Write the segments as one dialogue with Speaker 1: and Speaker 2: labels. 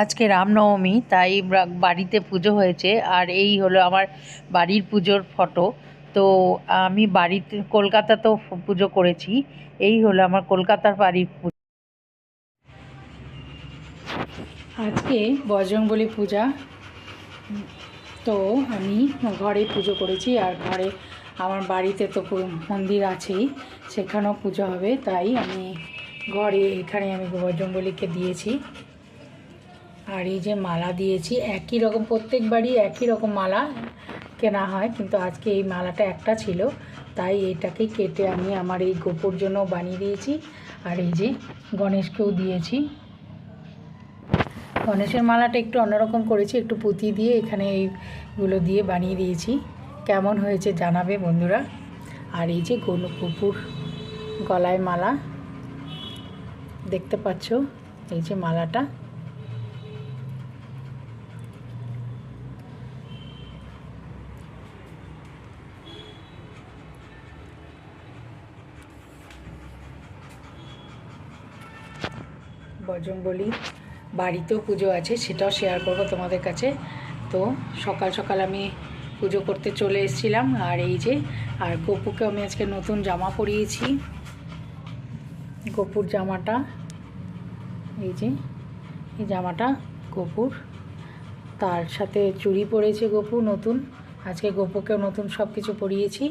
Speaker 1: আজকে রামনবমী, তাই বাড়িতে পুজো হয়েছে। আর এই হলো আমার বাড়ির পুজোর ফটো। তো আমি বাড়িতে, কলকাতাতেও ফ- পুজো করেছি। এই হলো আমার কলকাতার বাড়ির পুজো আজকে বজরংবলী পূজা। তো আমি ঘরে পুজো করেছি, আর ঘরে আমার বাড়িতে তো মন্দির আছেই, সেখানেও পুজো হবে। তাই আমি ঘরে, এখানে আমি বজরংবলীকে দিয়েছি। আর এই যে মালা দিয়েছি, একই রকম, প্রত্যেকবারই একই রকম মালা কেনা হয়, কিন্তু আজকে এই মালাটা একটা ছিল, তাই এটাকে কেটে আমি আমার এই গোপুর জন্য বানিয়ে দিয়েছি, আর এই যে গণেশকেও দিয়েছি। গণেশের মালাটা একটু অন্যরকম করেছি, একটু পুঁতি দিয়ে এখানে এইগুলো দিয়ে বানিয়ে দিয়েছি, কেমন হয়েছে জানাবে বন্ধুরা। আর এই যে কুকুর গলায় মালা, দেখতে পাচ্ছ, এই যে মালাটা। বজরংবলী বাড়িতেও পুজো আছে, সেটাও শেয়ার করব তোমাদের কাছে। তো সকাল সকাল আমি পুজো করতে চলে এসেছিলাম, আর এই যে, আর গপুকে আমি আজকে নতুন জামা পরিয়েছি। গপুর জামাটা, এই যে, এই জামাটা গপুর। তার সাথে চুড়ি পরেছে গপু নতুন, আজকে গপুকেও নতুন সব কিছু পরিয়েছি।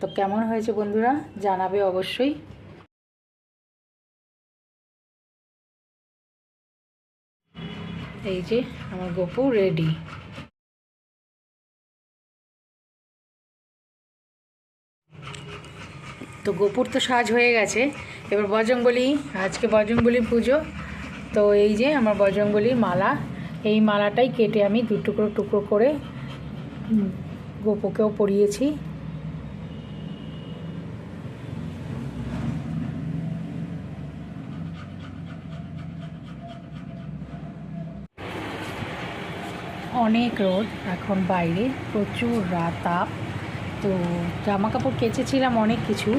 Speaker 1: তো কেমন হয়েছে বন্ধুরা, জানাবে অবশ্যই। এই যে আমার গপু রেডি তো গোপুর তো সাজ হয়ে গেছে। এবার বজরংবলী, আজকে বজরংবলী পুজো। তো এই যে আমার বজরংবলীর মালা, এই মালাটাই কেটে আমি দু টুকরো টুকরো করে গোপুকেও পরিয়েছি। অনেক রোদ, এখন বাইরে প্রচুর রাত। তাপ তো জামা কাপড় কেচেছিলাম অনেক কিছু,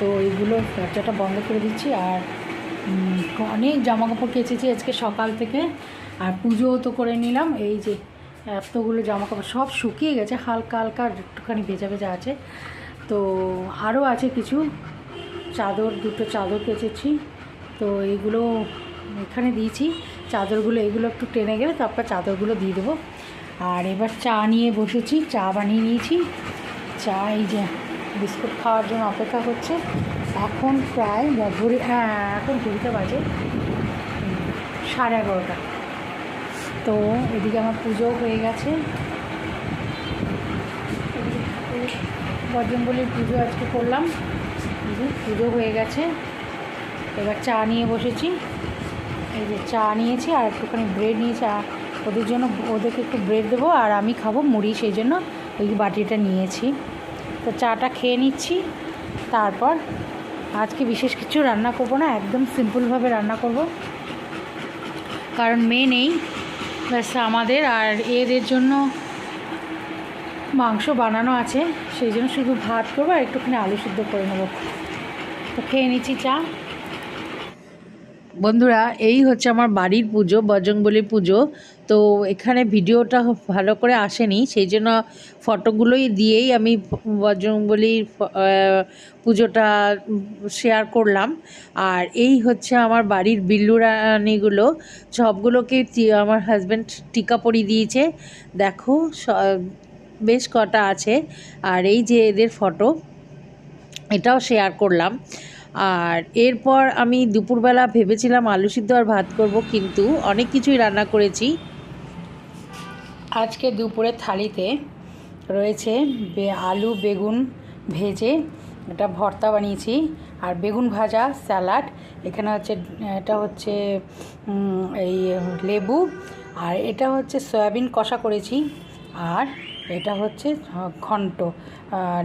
Speaker 1: তো এগুলো দরজাটা বন্ধ করে দিচ্ছি আর অনেক জামা কাপড় কেচেছি আজকে সকাল থেকে। আর পুজোও তো করে নিলাম, এই যে এতগুলো জামা কাপড় সব শুকিয়ে গেছে, হালকা হালকা একটুখানি ভেজা ভেজা আছে। তো আরও আছে কিছু, চাদর, দুটো চাদর কেচেছি। তো এইগুলো এখানে দিয়েছি। চাদরগুলো এগুলো একটু টেনে গেলে তারপর চাদরগুলো দিয়ে দেবো। আর এবার চা নিয়ে বসেছি, চা বানিয়ে নিয়েছি। চা এই যে বিস্কুট খাওয়ার জন্য অপেক্ষা করছে। এখন প্রায় ঘড়ি হ্যাঁ এখন ঘড়িতে বাজে, সাড়ে এগারোটা। তো এদিকে আমার পুজোও হয়ে গেছে। বজরংবলির পুজো আজকে করলাম। পুজো হয়ে গেছে। এবার চা নিয়ে বসেছি। এই যে চা নিয়েছি আর একটুখানি ব্রেড নিয়েছি, আর ওদের জন্য ওদেরকে একটু ব্রেড দেবো আর আমি খাব মুড়ি, সেই জন্য ওই বাটিটা নিয়েছি। তো চাটা খেয়ে নিচ্ছি, তারপর আজকে বিশেষ কিছু রান্না করব না, একদম সিম্পলভাবে রান্না করব। কারণ মেয়ে নেই, ব্যাস আমাদের আর এদের জন্য মাংস বানানো আছে, সেই জন্য শুধু ভাত করব আর একটুখানি আলু সিদ্ধ করে নেব। তো খেয়ে নিচ্ছি চা। বন্ধুরা, এই হচ্ছে আমার বাড়ির পুজো বজরংবলী পুজো। তো এখানে ভিডিওটা ভালো করে আসেনি, সেই জন্য ফটোগুলোই দিয়েই আমি বজরংবলীর পুজোটা শেয়ার করলাম। আর এই হচ্ছে আমার বাড়ির বিল্লুরানিগুলো, সবগুলোকে আমার হাজব্যান্ড টিকা পরিয়ে দিয়েছে। দেখো বেশ কটা আছে। আর এই যে এদের ফটো, এটাও শেয়ার করলাম। আর এরপর আমি দুপুরবেলা ভেবেছিলাম আলু সিদ্ধ আর ভাত করব, কিন্তু অনেক কিছুই রান্না করেছি। আজকে দুপুরের থালিতে রয়েছে আলু, বেগুন ভেজে এটা ভর্তা বানিয়েছি, আর বেগুন ভাজা, স্যালাড, এখানে হচ্ছে, এটা হচ্ছে এই লেবু, আর এটা হচ্ছে সয়াবিন কষা করেছি, আর এটা হচ্ছে ঘন্ট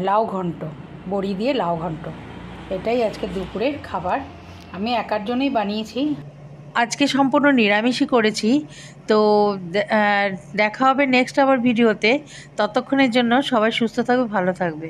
Speaker 1: লাউ ঘন্ট, বড়ি দিয়ে লাউ ঘন্ট। এটাই আজকে দুপুরের খাবার। আমি একার জন্যই বানিয়েছি। আজকে সম্পূর্ণ নিরামিষই করেছি। তো দেখা হবে নেক্সট আবার ভিডিওতে। ততক্ষণের জন্য সবাই সুস্থ থাকবে, ভালো থাকবে।